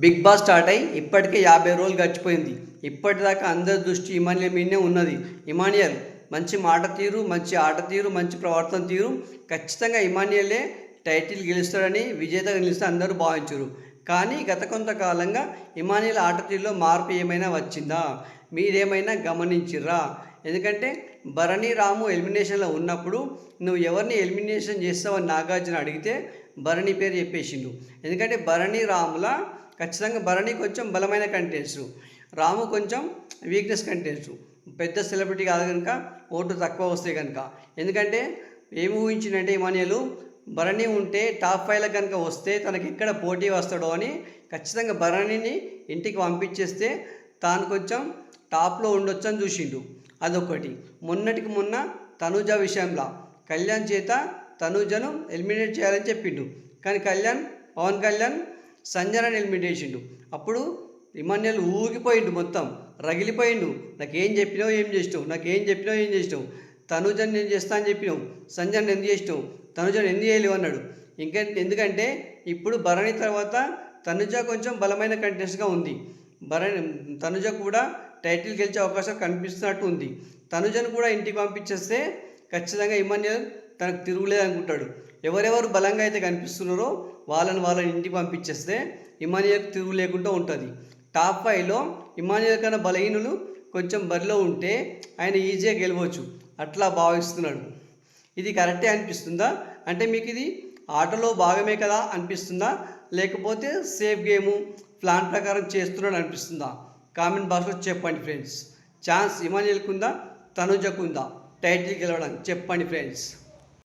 Big boss start అయ్యి ఇప్పటికే యాభై రోజులు గడిచిపోయింది. ఇప్పటిదాకా అందరి దృష్టి ఇమానియల్ మీదనే ఉన్నది. ఇమానియల్ మంచి మాట తీరు మంచి ఆట తీరు మంచి ప్రవర్తన తీరు. ఖచ్చితంగా ఇమానియలే టైటిల్ గెలుస్తాడని విజేతగా నిలిస్తే అందరూ భావించరు. కానీ గత కొంతకాలంగా ఇమానియల్ ఆట తీరులో మార్పు ఏమైనా వచ్చిందా? మీరేమైనా గమనించిర్రా? ఎందుకంటే భరణి రాము ఎలిమినేషన్లో ఉన్నప్పుడు నువ్వు ఎవరిని ఎలిమినేషన్ చేస్తావని నాగార్జున అడిగితే భరణి పేరు చెప్పేసిండు. ఎందుకంటే భరణి రాముల ఖచ్చితంగా భరణి కొంచెం బలమైన కంటెంట్స్ రాము కొంచెం వీక్నెస్ కంటెంట్స్ పెద్ద సెలబ్రిటీ కాదు కనుక ఓటు తక్కువ వస్తాయి కనుక ఎందుకంటే ఏమి ఊహించిందంటే ఇమానియలు భరణి ఉంటే టాప్ ఫైవ్లో కనుక వస్తే తనకి ఎక్కడ పోటీ వస్తాడో అని ఖచ్చితంగా భరణిని ఇంటికి పంపించేస్తే తాను కొంచెం టాప్లో ఉండొచ్చు అని చూసిండు. అదొకటి. మొన్నటికి మొన్న తనుజ విషయంలో కళ్యాణ్ చేత తనుజను ఎలిమినేట్ చేయాలని చెప్పిండు. కానీ కళ్యాణ్ పవన్ కళ్యాణ్ సంజనాన్ని ఎలిమినేట్ చేసిండు అప్పుడు ఇమాన్యుల్ ఊగిపోయిండు మొత్తం రగిలిపోయిండు. నాకేం చెప్పినావు ఏం చేసినావు? నాకేం చెప్పినావు ఏం చేసినావు? తనుజన్ నేను చేస్తా అని చెప్పినావు. సంజన్ ఎందుకు చేసినావు? తనుజను ఎందుకు చేయలేవు? అన్నాడు. ఇంకా ఎందుకంటే ఇప్పుడు భరణి తర్వాత తనుజ కొంచెం బలమైన కంటెస్ట్గా ఉంది. భరణి తనుజ కూడా టైటిల్ గెలిచే అవకాశం కనిపిస్తున్నట్టు ఉంది. తనుజను కూడా ఇంటికి పంపించేస్తే ఖచ్చితంగా ఇమాన్యుల్ తనకు తిరుగులేదనుకుంటాడు అనుకుంటాడు. ఎవరెవరు బలంగా అయితే కనిపిస్తున్నారో వాళ్ళని వాళ్ళని ఇంటికి పంపించేస్తే ఇమానియల్కి తిరుగు లేకుండా ఉంటుంది. టాప్ ఫైవ్లో ఇమానియల్ కన్నా బలహీనులు కొంచెం బరిలో ఉంటే ఆయన ఈజీగా గెలవచ్చు. అట్లా భావిస్తున్నాడు. ఇది కరెక్టే అనిపిస్తుందా? అంటే మీకు ఇది ఆటలో భాగమే కదా అనిపిస్తుందా? లేకపోతే సేఫ్ గేము ప్లాన్ ప్రకారం చేస్తున్నాడు అనిపిస్తుందా? కామెంట్ బాక్స్లో చెప్పండి ఫ్రెండ్స్ ఛాన్స్ ఇమానియల్కుందా తనుజకుందా ఉందా? టైటిల్ గెలవడం చెప్పండి ఫ్రెండ్స్